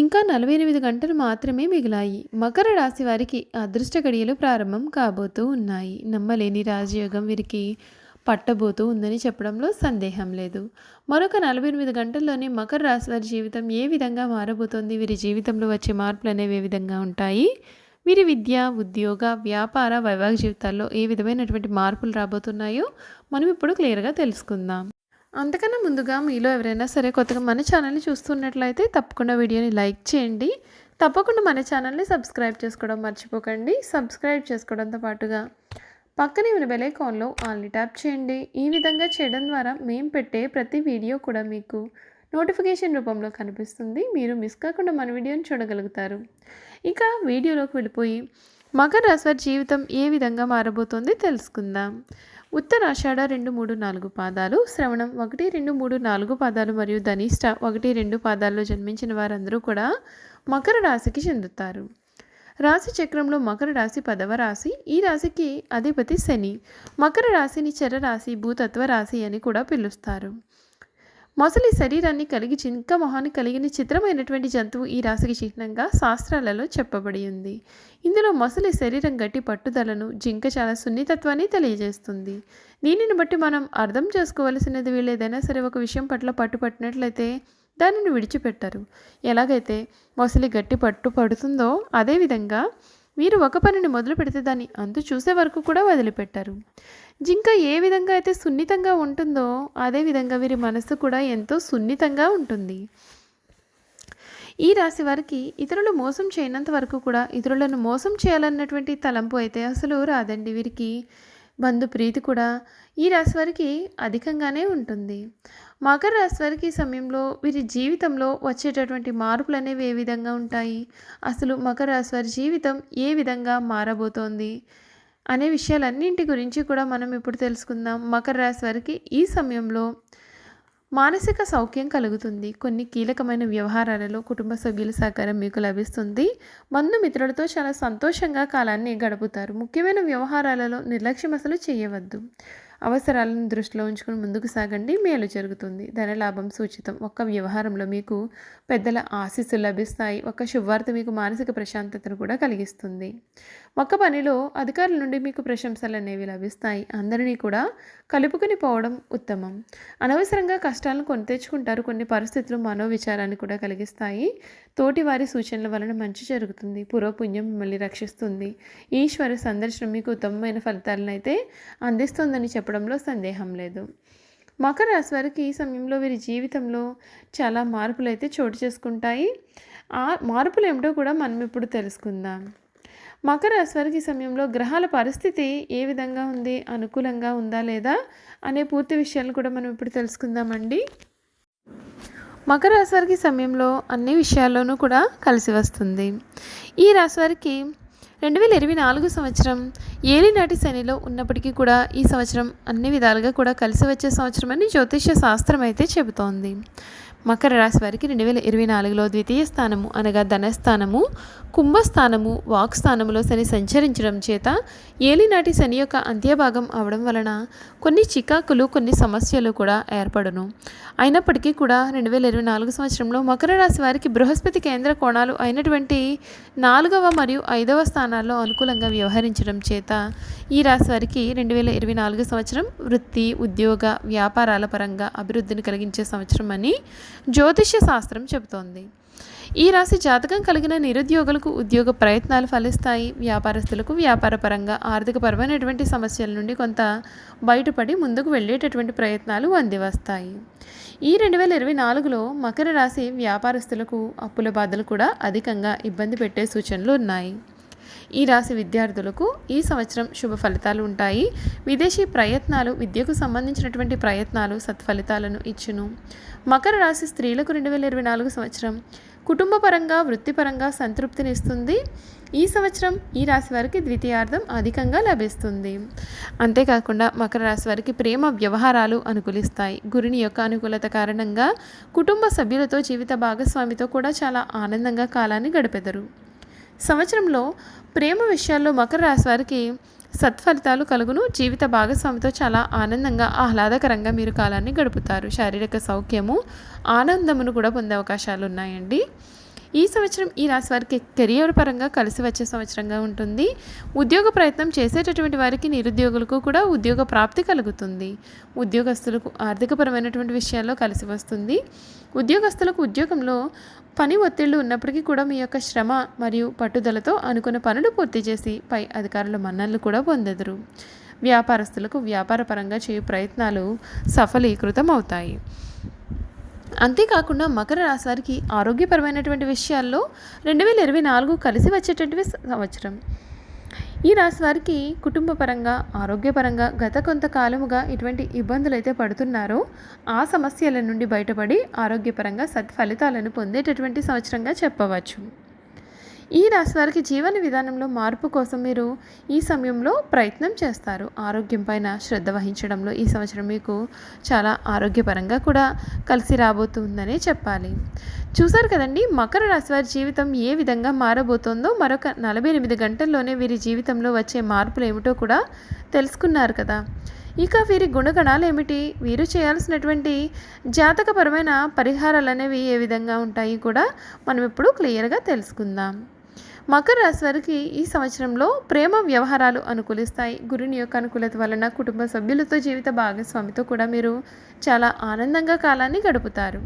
ఇంకా నలభై ఎనిమిది గంటలు మాత్రమే మిగిలాయి. మకర రాశి వారికి అదృష్ట గడియలు ప్రారంభం కాబోతూ ఉన్నాయి. నమ్మలేని రాజయోగం వీరికి పట్టబోతూ ఉందని చెప్పడంలో సందేహం లేదు. మరొక నలభై ఎనిమిది గంటల్లోనే మకర రాశి వారి జీవితం ఏ విధంగా మారబోతోంది? వీరి జీవితంలో వచ్చే మార్పులు అనేవి ఏ విధంగా ఉంటాయి? వీరి విద్య ఉద్యోగ వ్యాపార వైవాహిక జీవితాల్లో ఏ విధమైనటువంటి మార్పులు రాబోతున్నాయో మనం ఇప్పుడు క్లియర్గా తెలుసుకుందాం. అంతకన్నా ముందుగా మీలో ఎవరైనా సరే కొత్తగా మన ఛానల్ని చూస్తున్నట్లయితే తప్పకుండా వీడియోని లైక్ చేయండి. తప్పకుండా మన ఛానల్ని సబ్స్క్రైబ్ చేసుకోవడం మర్చిపోకండి. సబ్స్క్రైబ్ చేసుకోవడంతో పాటుగా పక్కనే ఉన్న బెలైకాన్లో ఆల్ని ట్యాప్ చేయండి. ఈ విధంగా చేయడం ద్వారా మేము పెట్టే ప్రతి వీడియో కూడా మీకు నోటిఫికేషన్ రూపంలో కనిపిస్తుంది. మీరు మిస్ కాకుండా మన వీడియోని చూడగలుగుతారు. ఇక వీడియోలోకి వెళ్ళిపోయి మకర రాశి జీవితం ఏ విధంగా మారబోతోంది తెలుసుకుందాం. ఉత్తరాషాఢ రెండు మూడు నాలుగు పాదాలు శ్రవణం ఒకటి రెండు మూడు నాలుగు పాదాలు మరియు ధనిష్ట ఒకటి రెండు పాదాల్లో జన్మించిన వారందరూ కూడా మకర రాశికి చెందుతారు. రాశి చక్రంలో మకర రాశి పదవ రాశి ఈ రాశికి అధిపతి శని. మకర రాశిని చెర రాశి భూతత్వ రాశి అని కూడా పిలుస్తారు. మొసలి శరీరాన్ని కలిగి జింక మొహాన్ని కలిగిన చిత్రమైనటువంటి జంతువు ఈ రాశికి చిహ్నంగా శాస్త్రాలలో చెప్పబడి ఉంది. ఇందులో మొసలి శరీరం గట్టి పట్టుదలను జింక చాలా సున్నితత్వాన్ని తెలియజేస్తుంది. దీనిని బట్టి మనం అర్థం చేసుకోవలసినది వీళ్ళేదైనా సరే ఒక విషయం పట్ల పట్టుపట్టినట్లయితే దానిని విడిచిపెట్టరు. ఎలాగైతే మొసలి గట్టి పట్టు పడుతుందో అదేవిధంగా వీరు ఒక పనిని మొదలు పెడితే దాన్ని అంతు చూసే వరకు కూడా వదిలిపెట్టారు. జింక ఏ విధంగా అయితే సున్నితంగా ఉంటుందో అదే విధంగా వీరి మనస్సు కూడా ఎంతో సున్నితంగా ఉంటుంది. ఈ రాశి వారికి ఇతరులు మోసం చేయనంత వరకు కూడా ఇతరులను మోసం చేయాలన్నటువంటి తలంపు అయితే అసలు రాదండి వీరికి. బంధు ప్రీతి కూడా ఈ రాశి వారికి అధికంగానే ఉంటుంది. మకర రాశి వారికి ఈ సమయంలో వీరి జీవితంలో వచ్చేటటువంటి మార్పులు అనేవి ఏ విధంగా ఉంటాయి? అసలు మకర రాశి వారి జీవితం ఏ విధంగా మారబోతోంది? అనే విషయాలన్నింటి గురించి కూడా మనం ఇప్పుడు తెలుసుకుందాం. మకర రాశి వారికి ఈ సమయంలో మానసిక సౌఖ్యం కలుగుతుంది. కొన్ని కీలకమైన వ్యవహారాలలో కుటుంబ సభ్యుల సహకారం మీకు లభిస్తుంది. బంధుమిత్రులతో చాలా సంతోషంగా కాలాన్ని గడుపుతారు. ముఖ్యమైన వ్యవహారాలలో నిర్లక్ష్యం అసలు చేయవద్దు. అవసరాలను దృష్టిలో ఉంచుకుని ముందుకు సాగండి. మేలు జరుగుతుంది. ధనలాభం సూచితం. ఒక్క వ్యవహారంలో మీకు పెద్దల ఆశీస్సులు లభిస్తాయి. ఒక శుభవార్త మీకు మానసిక ప్రశాంతతను కూడా కలిగిస్తుంది. ఒక్క పనిలో అధికారుల నుండి మీకు ప్రశంసలు అనేవి లభిస్తాయి. అందరినీ కూడా కలుపుకొని పోవడం ఉత్తమం. అనవసరంగా కష్టాలను కొని తెచ్చుకుంటారు. కొన్ని పరిస్థితులు మనోవిచారాన్ని కూడా కలిగిస్తాయి. తోటి వారి సూచనల వలన మంచి జరుగుతుంది. పూర్వపుణ్యం మిమ్మల్ని రక్షిస్తుంది. ఈశ్వర సందర్శనం మీకు ఉత్తమమైన ఫలితాలను అయితే అందిస్తుందని చెప్పడంలో సందేహం లేదు. మకర రాశి వారికి ఈ సమయంలో వీరి జీవితంలో చాలా మార్పులు అయితే చోటు చేసుకుంటాయి. ఆ మార్పులు ఏమిటో కూడా మనం ఇప్పుడు తెలుసుకుందాం. మకర రాశి వారికి ఈ సమయంలో గ్రహాల పరిస్థితి ఏ విధంగా ఉంది? అనుకూలంగా ఉందా లేదా? అనే పూర్తి విషయాలు కూడా మనం ఇప్పుడు తెలుసుకుందామండి. మకర రాశి వారికి సమయంలో అన్ని విషయాల్లోనూ కూడా కలిసి వస్తుంది. ఈ రాశి వారికి రెండు వేల ఇరవై నాలుగు సంవత్సరం ఏలినాటి శనిలో ఉన్నప్పటికీ కూడా ఈ సంవత్సరం అన్ని విధాలుగా కూడా కలిసి వచ్చే సంవత్సరం అని జ్యోతిష్య శాస్త్రం అయితే చెబుతోంది. మకర రాశి వారికి రెండు వేల ఇరవై నాలుగులో ద్వితీయ స్థానము అనగా ధనస్థానము కుంభస్థానము వాక్ స్థానములో శని సంచరించడం చేత ఏలినాటి శని యొక్క అంత్యభాగం అవడం వలన కొన్ని చికాకులు కొన్ని సమస్యలు కూడా ఏర్పడును. అయినప్పటికీ కూడా రెండు వేల ఇరవై నాలుగు సంవత్సరంలో మకర రాశి వారికి బృహస్పతి కేంద్ర కోణాలు అయినటువంటి నాలుగవ మరియు ఐదవ స్థానాల్లో అనుకూలంగా వ్యవహరించడం చేత ఈ రాశి వారికి రెండు వేల ఇరవై నాలుగు సంవత్సరం వృత్తి ఉద్యోగ వ్యాపారాల పరంగా అభివృద్ధిని కలిగించే సంవత్సరం అని జ్యోతిష్య శాస్త్రం చెబుతోంది. ఈ రాశి జాతకం కలిగిన నిరుద్యోగులకు ఉద్యోగ ప్రయత్నాలు ఫలిస్తాయి. వ్యాపారస్తులకు వ్యాపారపరంగా ఆర్థికపరమైనటువంటి సమస్యల నుండి కొంత బయటపడి ముందుకు వెళ్ళేటటువంటి ప్రయత్నాలు అందివస్తాయి. ఈ రెండు వేల ఇరవై నాలుగులో మకర రాశి వ్యాపారస్తులకు అప్పుల బాధలు కూడా అధికంగా ఇబ్బంది పెట్టే సూచనలు ఉన్నాయి. ఈ రాశి విద్యార్థులకు ఈ సంవత్సరం శుభ ఫలితాలు ఉంటాయి. విదేశీ ప్రయత్నాలు విద్యకు సంబంధించినటువంటి ప్రయత్నాలు సత్ఫలితాలను ఇచ్చును. మకర రాశి స్త్రీలకు రెండు వేల ఇరవై నాలుగు సంవత్సరం కుటుంబపరంగా వృత్తిపరంగా సంతృప్తిని ఇస్తుంది. ఈ సంవత్సరం ఈ రాశి వారికి ద్వితీయార్థం అధికంగా లభిస్తుంది. అంతేకాకుండా మకర రాశి వారికి ప్రేమ వ్యవహారాలు అనుకూలిస్తాయి. గురుని యొక్క అనుకూలత కారణంగా కుటుంబ సభ్యులతో జీవిత భాగస్వామితో కూడా చాలా ఆనందంగా కాలాన్ని గడిపెదరు. సంవత్సరంలో ప్రేమ విషయాల్లో మకర రాశి వారికి సత్ఫలితాలు కలుగును. జీవిత భాగస్వామితో చాలా ఆనందంగా ఆహ్లాదకరంగా మీరు కాలాన్ని గడుపుతారు. శారీరక సౌఖ్యము ఆనందమును కూడా పొందే అవకాశాలు ఉన్నాయండి ఈ సంవత్సరం ఈ రాశి వారికి కెరియర్ పరంగా కలిసి వచ్చే సంవత్సరంగా ఉంటుంది. ఉద్యోగ ప్రయత్నం చేసేటటువంటి వారికి నిరుద్యోగులకు కూడా ఉద్యోగ ప్రాప్తి కలుగుతుంది. ఉద్యోగస్తులకు ఆర్థికపరమైనటువంటి విషయాల్లో కలిసి వస్తుంది. ఉద్యోగస్తులకు ఉద్యోగంలో పని ఒత్తిళ్ళు ఉన్నప్పటికీ కూడా మీ యొక్క శ్రమ మరియు పట్టుదలతో అనుకున్న పనులు పూర్తి చేసి పై అధికారుల మన్ననలు కూడా పొందెదరు. వ్యాపారస్తులకు వ్యాపార పరంగా చేయు ప్రయత్నాలు సఫలీకృతం అవుతాయి అంతేకాకుండా మకర రాశివారికి ఆరోగ్యపరమైనటువంటి విషయాల్లో రెండు వేల ఇరవై నాలుగు కలిసి వచ్చేటటువంటి సంవత్సరం. ఈ రాశి వారికి ఆరోగ్యపరంగా గత కొంతకాలముగా ఇటువంటి ఇబ్బందులు అయితే పడుతున్నారో ఆ సమస్యల నుండి బయటపడి ఆరోగ్యపరంగా సత్ఫలితాలను పొందేటటువంటి సంవత్సరంగా చెప్పవచ్చు. ఈ రాశి వారికి జీవన విధానంలో మార్పు కోసం మీరు ఈ సమయంలో ప్రయత్నం చేస్తారు. ఆరోగ్యం పైన శ్రద్ధ వహించడంలో ఈ సంవత్సరం మీకు చాలా ఆరోగ్యపరంగా కూడా కలిసి రాబోతుందనే చెప్పాలి. చూసారు కదండి మకర రాశి వారి జీవితం ఏ విధంగా మారబోతోందో మరొక నలభై ఎనిమిది గంటల్లోనే వీరి జీవితంలో వచ్చే మార్పులు ఏమిటో కూడా తెలుసుకున్నారు కదా. ఇక వీరి గుణగణాలు ఏమిటి? వీరు చేయాల్సినటువంటి జాతకపరమైన పరిహారాలు అనేవి ఏ విధంగా ఉంటాయి కూడా మనం ఇప్పుడు క్లియర్గా తెలుసుకుందాం. మకర రాశి వారికి ఈ సంవత్సరంలో ప్రేమ వ్యవహారాలు అనుకూలిస్తాయి. గురుని యొక్క అనుకూలత వలన కుటుంబ సభ్యులతో జీవిత భాగస్వామితో కూడా మీరు చాలా ఆనందంగా కాలాన్ని గడుపుతారు.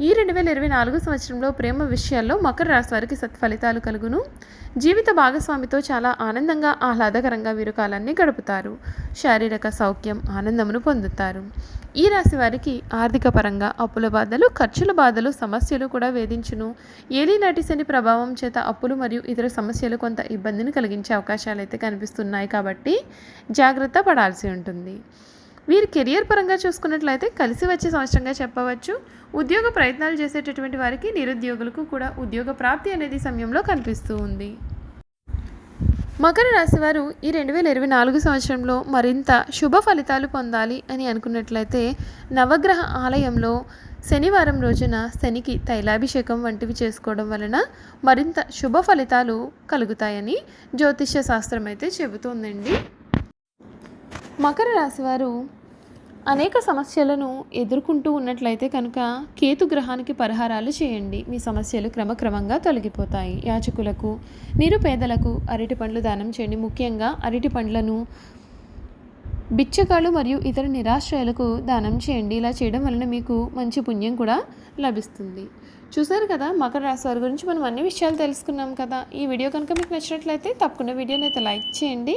ఈ రెండు వేల ఇరవై నాలుగు సంవత్సరంలో ప్రేమ విషయాల్లో మకర రాశి వారికి సత్ఫలితాలు కలుగును. జీవిత భాగస్వామితో చాలా ఆనందంగా ఆహ్లాదకరంగా వీరు కాలాన్ని గడుపుతారు. శారీరక సౌఖ్యం ఆనందమును పొందుతారు. ఈ రాశి వారికి ఆర్థిక పరంగా అప్పుల బాధలు ఖర్చుల బాధలు సమస్యలు కూడా వేధించును. ఏలినాటి శని ప్రభావం చేత అప్పులు మరియు ఇతర సమస్యలు కొంత ఇబ్బందిని కలిగించే అవకాశాలు అయితే కనిపిస్తున్నాయి కాబట్టి జాగ్రత్త పడాల్సి ఉంటుంది. వీరు కెరియర్ పరంగా చూసుకున్నట్లయితే కలిసి వచ్చే సంవత్సరంగా చెప్పవచ్చు. ఉద్యోగ ప్రయత్నాలు చేసేటటువంటి వారికి నిరుద్యోగులకు కూడా ఉద్యోగ ప్రాప్తి అనేది సమయంలో కనిపిస్తూ ఉంది. మకర రాశి వారు ఈ రెండు వేల ఇరవై నాలుగు సంవత్సరంలో మరింత శుభ ఫలితాలు పొందాలి అని అనుకున్నట్లయితే నవగ్రహ ఆలయంలో శనివారం రోజున శనికి తైలాభిషేకం వంటివి చేసుకోవడం వలన మరింత శుభ ఫలితాలు కలుగుతాయని జ్యోతిష్య శాస్త్రం అయితే చెబుతోందండి. మకర రాశి వారు అనేక సమస్యలను ఎదుర్కొంటూ ఉన్నట్లయితే కనుక కేతు గ్రహానికి పరిహారాలు చేయండి. మీ సమస్యలు క్రమక్రమంగా తొలగిపోతాయి. యాచకులకు నిరుపేదలకు అరటి పండ్లు దానం చేయండి. ముఖ్యంగా అరటి పండ్లను బిచ్చకాలు మరియు ఇతర నిరాశ్రయాలకు దానం చేయండి. ఇలా చేయడం వలన మీకు మంచి పుణ్యం కూడా లభిస్తుంది. చూసారు కదా మకర రాశి వారి గురించి మనం అన్ని విషయాలు తెలుసుకున్నాం కదా. ఈ వీడియో కనుక మీకు నచ్చినట్లయితే తప్పకుండా వీడియోని అయితే లైక్ చేయండి.